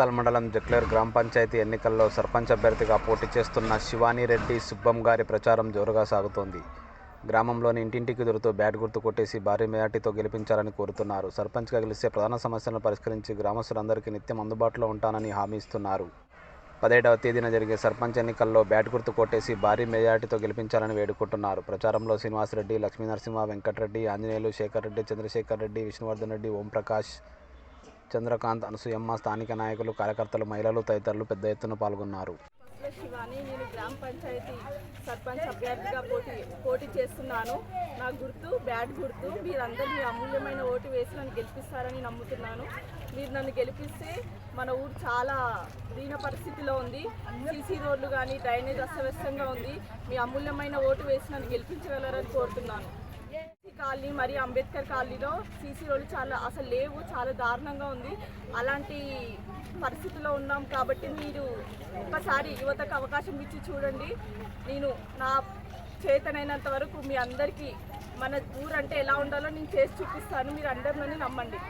బేస్తాల్ మండలం జక్లేర్ గ్రామ పంచాయతీ ఎన్నికల్లో సర్పంచ్ అభ్యర్థిగా పోటీ చేస్తున్న శివానీ రెడ్డి సుబ్బం గారి ప్రచారం జోరుగా సాగుతోంది. గ్రామంలోని ఇంటింటికి దొరుకుతూ బ్యాట్ గుర్తు కొట్టేసి భారీ మేయాటితో గెలిపించాలని కోరుతున్నారు. సర్పంచ్గా గెలిస్తే ప్రధాన సమస్యలను పరిష్కరించి గ్రామస్తులందరికీ నిత్యం అందుబాటులో ఉంటానని హామీ ఇస్తున్నారు. పదిహేడవ తేదీన జరిగే సర్పంచ్ ఎన్నికల్లో బ్యాట్ గుర్తు కొట్టేసి భారీ మెజార్టీతో గెలిపించాలని వేడుకుంటున్నారు. ప్రచారంలో శ్రీనివాసరెడ్డి లక్ష్మీనరసింహ వెంకటరెడ్డి ఆంజనేయులు శేఖర్ రెడ్డి చంద్రశేఖర్ రెడ్డి విష్ణువర్ధన్ రెడ్డి ఓంప్రకాష్ చంద్రకాంత్ అనసూయమ్మ స్థానిక నాయకులు కార్యకర్తలు మహిళలు తదితరులు పెద్ద ఎత్తున పాల్గొన్నారు. శివాని నేను గ్రామ పంచాయతీ సర్పంచ్ అభ్యర్థిగా పోటీ పోటీ చేస్తున్నాను. నా గుర్తు బ్యాట్ గుర్తు. మీరందరూ మీ అమూల్యమైన ఓటు వేసి నన్ను గెలిపిస్తారని నమ్ముతున్నాను. మీరు నన్ను గెలిపిస్తే మన ఊరు చాలా దీన పరిస్థితిలో ఉంది. సీసీ రోడ్లు కానీ డ్రైనేజ్ అస్తవ్యస్తంగా ఉంది. మీ అమూల్యమైన ఓటు వేసి నన్ను గెలిపించగలరని కోరుతున్నాను. కాలనీ మరి అంబేద్కర్ కాలనీలో సీసీ రోడ్లు చాలా అసలు లేవు చాలా దారుణంగా ఉంది. అలాంటి పరిస్థితిలో ఉన్నాం కాబట్టి మీరు ఒకసారి యువతకు అవకాశం ఇచ్చి చూడండి. నేను నా చేతనైనంత వరకు మీ అందరికీ మన ఊరంటే ఎలా ఉండాలో నేను చేసి చూపిస్తాను. మీరు అందరిలోనే నమ్మండి.